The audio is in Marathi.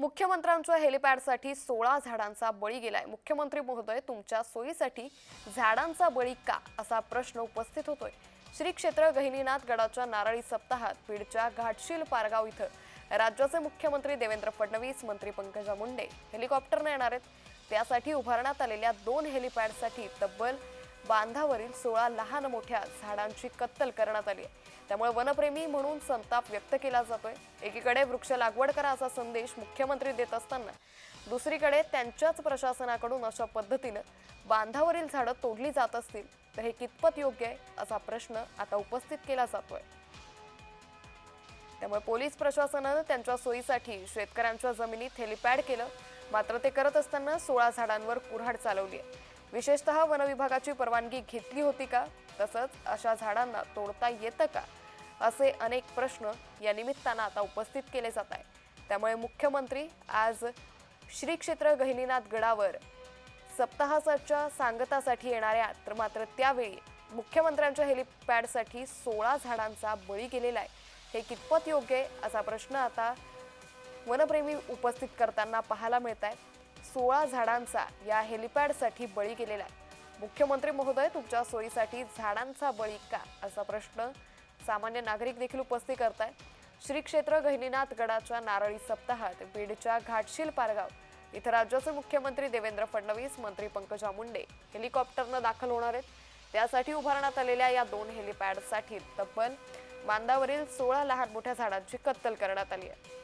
मुख्यमंत्र्यांच्या हेलिपॅडसाठी सोळा झाडांचा बळी गेलाय. मुख्यमंत्री महोदय तुमच्या सोयीसाठी झाडांचा बळी का? असा प्रश्न उपस्थित होतोय. श्री क्षेत्र गहिनीनाथ गडाच्या नारळी सप्ताहात बीडच्या घाटशील पारगाव इथं राज्याचे मुख्यमंत्री देवेंद्र फडणवीस मंत्री पंकजा मुंडे हेलिकॉप्टरने येणार आहेत. त्यासाठी उभारण्यात आलेल्या दोन हेलिपॅडसाठी तब्बल बांधावरील सोळा लहान मोठ्या झाडांची कत्तल करण्यात आली आहे. त्यामुळे वनप्रेमी म्हणून संताप व्यक्त केला जातोय. एकीकडे वृक्ष लागवड करा असा संदेश मुख्यमंत्री देत असताना दुसरीकडे त्यांच्याच प्रशासनाकडून अशा पद्धतीनं बांधावरील झाडं तोडली जात असतील तर हे कितपत योग्य आहे असा प्रश्न आता उपस्थित केला जातोय. त्यामुळे पोलीस प्रशासनानं त्यांच्या सोयीसाठी शेतकऱ्यांच्या जमिनीत हेलिपॅड केलं. मात्र ते करत असताना सोळा झाडांवर कुऱ्हाड चालवली आहे. विशेषतः वनविभागाची परवानगी घेतली होती का? तसंच अशा झाडांना तोडता येतं का? असे अनेक प्रश्न या निमित्तानं आता उपस्थित केले जात आहे त्यामुळे मुख्यमंत्री आज श्री क्षेत्र गहिनीनाथ गडावर सप्ताहाच्या सांगतासाठी येणाऱ्या तर मात्र त्यावेळी मुख्यमंत्र्यांच्या हेलिपॅडसाठी सोळा झाडांचा बळी गेलेला आहे. हे कितपत योग्य आहे? असा प्रश्न आता वनप्रेमी उपस्थित करताना पाहायला मिळत आहे सोळा झाडांचा या हेलिपॅडसाठी बळी गेलेला आहे. मुख्यमंत्री महोदय तुमच्या सोयीसाठी झाडांचा बळी का असा प्रश्न सामान्य नागरिक देखील उपस्थित करताय श्री क्षेत्र गहिनीनाथ गडाच्या नारळी सप्ताहात बीडच्या घाटशील पारगाव इथं राज्याचे मुख्यमंत्री देवेंद्र फडणवीस मंत्री पंकजा मुंडे हेलिकॉप्टरनं दाखल होणार आहेत. त्यासाठी उभारण्यात आलेल्या या दोन हेलिपॅडसाठी तब्बल बांधावरील सोळा लहान मोठ्या झाडांची कत्तल करण्यात आली आहे.